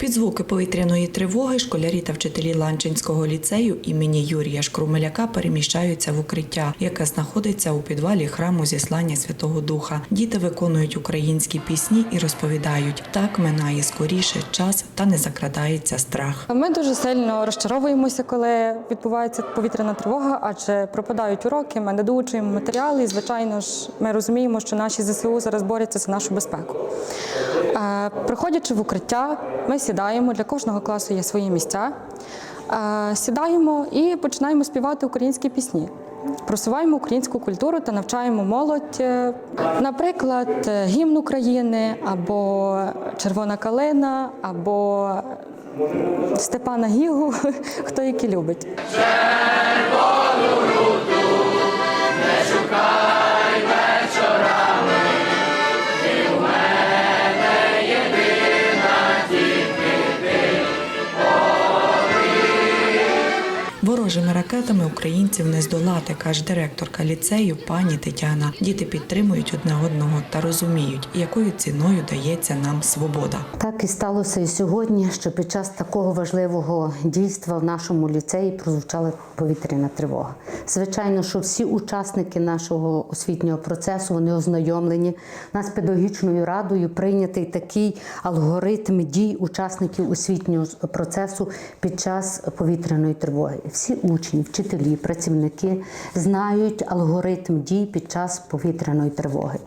Під звуки повітряної тривоги школярі та вчителі Ланчинського ліцею імені Юрія Шкрумеляка переміщаються в укриття, яке знаходиться у підвалі храму зіслання Святого Духа. Діти виконують українські пісні і розповідають, так минає скоріше час та не закрадається страх. Ми дуже сильно розчаровуємося, коли відбувається повітряна тривога, адже пропадають уроки, ми не доучуємо матеріали, і звичайно ж ми розуміємо, що наші ЗСУ зараз борються за нашу безпеку. Е, Приходячи в укриття, ми сідаємо. Для кожного класу є свої місця. Е, Сідаємо і починаємо співати українські пісні. Просуваємо українську культуру та навчаємо молодь, е, наприклад, гімн України або Червона калина, або Степана Гігу, хто які любить. Ворожими ракетами українців не здолати, каже директорка ліцею пані Тетяна. Діти підтримують одне одного та розуміють, якою ціною дається нам свобода. Так і сталося і сьогодні, що під час такого важливого дійства в нашому ліцеї прозвучала повітряна тривога. Звичайно, що всі учасники нашого освітнього процесу вони ознайомлені. Нас педагогічною радою прийнятий такий алгоритм дій учасників освітнього процесу під час повітряної тривоги. Всі учні, вчителі, працівники знають алгоритм дій під час повітряної тривоги.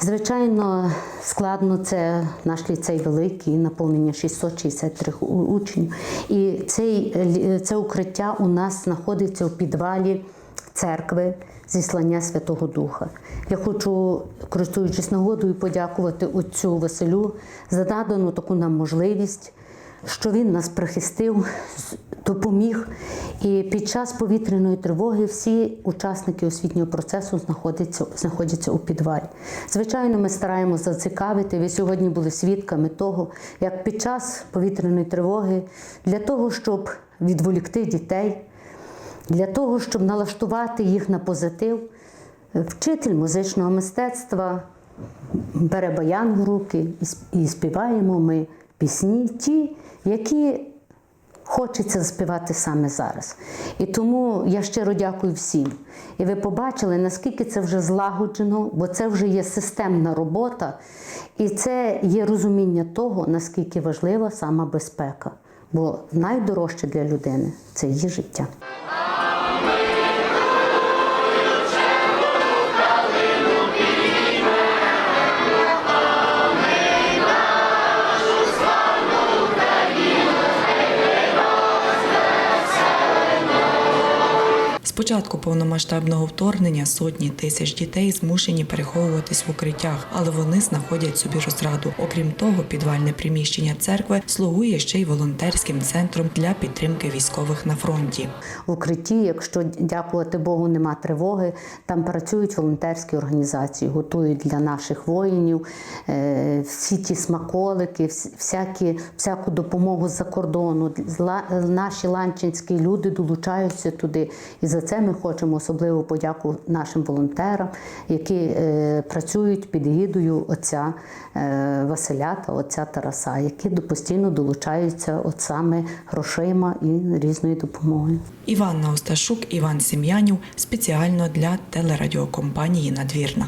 Звичайно, складно це наш ліцей великий, наповнення 663 учнів. І цей, це укриття у нас знаходиться у підвалі церкви зіслання Святого Духа. Я хочу, користуючись нагодою, подякувати отцю Василю за надану таку нам можливість, що він нас прихистив, допоміг. І під час повітряної тривоги всі учасники освітнього процесу знаходяться, знаходяться у підвалі. Звичайно, ми стараємося зацікавити. Ви сьогодні були свідками того, як під час повітряної тривоги для того, щоб відволікти дітей, для того, щоб налаштувати їх на позитив, вчитель музичного мистецтва бере баян в руки і співаємо ми пісні, ті, які хочеться співати саме зараз. І тому я щиро дякую всім. І ви побачили, наскільки це вже злагоджено, бо це вже є системна робота, і це є розуміння того, наскільки важлива сама безпека. Бо найдорожче для людини це її життя. З початку повномасштабного вторгнення сотні тисяч дітей змушені переховуватись в укриттях, але вони знаходять собі розраду. Окрім того, підвальне приміщення церкви слугує ще й волонтерським центром для підтримки військових на фронті. В укритті, якщо дякувати Богу, нема тривоги, там працюють волонтерські організації, готують для наших воїнів е, всі ті смаколики, всякі, всяку допомогу з-за кордону. Наші ланчинські люди долучаються туди. І за це ми хочемо особливу подяку нашим волонтерам, які е, працюють під гідою отця е, Василя та отця Тараса, які постійно долучаються от саме грошима і різною допомогою. Іванна Осташук, Іван Сім'янів спеціально для телерадіокомпанії Надвірна.